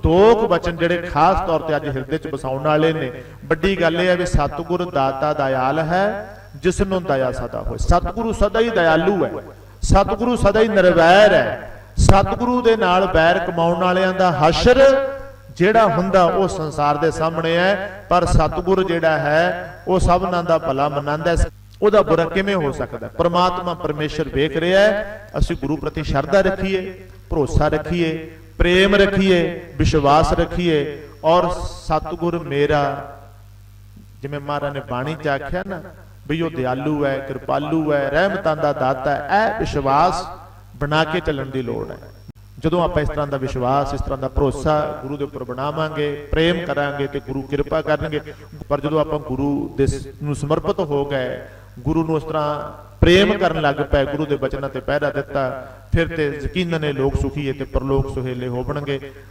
ਦੋ ਕੁ ਬਚਨ ਜਿਹੜੇ ਖਾਸ ਤੌਰ ਤੇ ਅੱਜ ਹਿਰਦੇ 'ਚ ਵਸਾਉਣ ਵਾਲੇ ਨੇ, ਵੱਡੀ ਗੱਲ ਇਹ ਹੈ ਵੀ ਸਤਿਗੁਰ ਦਾਤਾ ਦਇਆਲ ਹੈ ਜਿਸ ਨੂੰ ਦਇਆ ਸਦਾ ਹੋਏ। ਸਤਿਗੁਰੂ ਸਦਾ ਹੀ ਦਇਆਲੂ ਹੈ। ਸਤਿਗੁਰੂ ਸਦਾ ਹੀ ਨਿਰਵੈਰ ਹੈ। ਸਤਿਗੁਰੂ ਦੇ ਨਾਲ ਬੈਰ ਕਮਾਉਣ ਵਾਲਿਆਂ ਦਾ ਹਸ਼ਰ ਜਿਹੜਾ ਹੁੰਦਾ ਉਹ ਸੰਸਾਰ ਦੇ ਸਾਹਮਣੇ ਹੈ, ਪਰ ਸਤਿਗੁਰ ਜਿਹੜਾ ਹੈ, ਉਹ ਸਭਨਾਂ ਦਾ ਭਲਾ ਮਨਾਉਂਦਾ ਹੈ। ਉਹਦਾ ਬੁਰਾ ਕਿਵੇਂ ਹੋ ਸਕਦਾ? ਹੈ? ਪ੍ਰਮਾਤਮਾ ਪਰਮੇਸ਼ਰ ਵੇਖ ਰਿਹਾ ਹੈ। ਅਸੀਂ ਗੁਰੂ ਪ੍ਰਤੀ ਸ਼ਰਧਾ ਰੱਖੀਏ, ਭਰੋਸਾ ਰੱਖੀਏ ਪ੍ਰੇਮ ਰੱਖੀਏ, ਵਿਸ਼ਵਾਸ ਰੱਖੀਏ ਔਰ ਸਤਿਗੁਰ ਮੇਰਾ, ਜਿਵੇਂ ਮਹਾਰਾਜ ਨੇ ਬਾਣੀ ਚ ਆਖਿਆ ਨਾ, ਵੀ ਉਹ ਦਿਆਲੂ ਹੈ, ਕਿਰਪਾਲੂ ਹੈ, ਰਹਿਮਤਾਂ ਦਾ ਦਾਤਾ ਹੈ, ਇਹ ਵਿਸ਼ਵਾਸ ਬਣਾ ਕੇ ਚੱਲਣ ਦੀ ਲੋੜ ਹੈ। ਜਦੋਂ ਆਪਾਂ ਇਸ ਤਰ੍ਹਾਂ ਦਾ ਵਿਸ਼ਵਾਸ, ਇਸ ਤਰ੍ਹਾਂ ਦਾ ਭਰੋਸਾ ਗੁਰੂ ਦੇ ਉੱਪਰ ਬਣਾਵਾਂਗੇ, ਪ੍ਰੇਮ ਕਰਾਂਗੇ ਤੇ ਗੁਰੂ ਕਿਰਪਾ ਕਰਨਗੇ, ਪਰ ਜਦੋਂ ਆਪਾਂ ਗੁਰੂ ਦੇ ਨੂੰ ਸਮਰਪਿਤ ਹੋ ਗਏ ਗੁਰੂ ਨੂੰ ਉਸ ਤਰ੍ਹਾਂ ਪ੍ਰੇਮ ਕਰਨ ਲੱਗ ਪਏ, ਗੁਰੂ ਦੇ ਬਚਨਾਂ ਤੇ ਪਹਿਰਾ ਦਿੱਤਾ, ਫਿਰ ਤੇ ਯਕੀਨਨ ਇਹ ਲੋਕ ਸੁਖੀ ਤੇ ਪਰਲੋਕ ਸੁਹੇਲੇ ਹੋਵਣਗੇ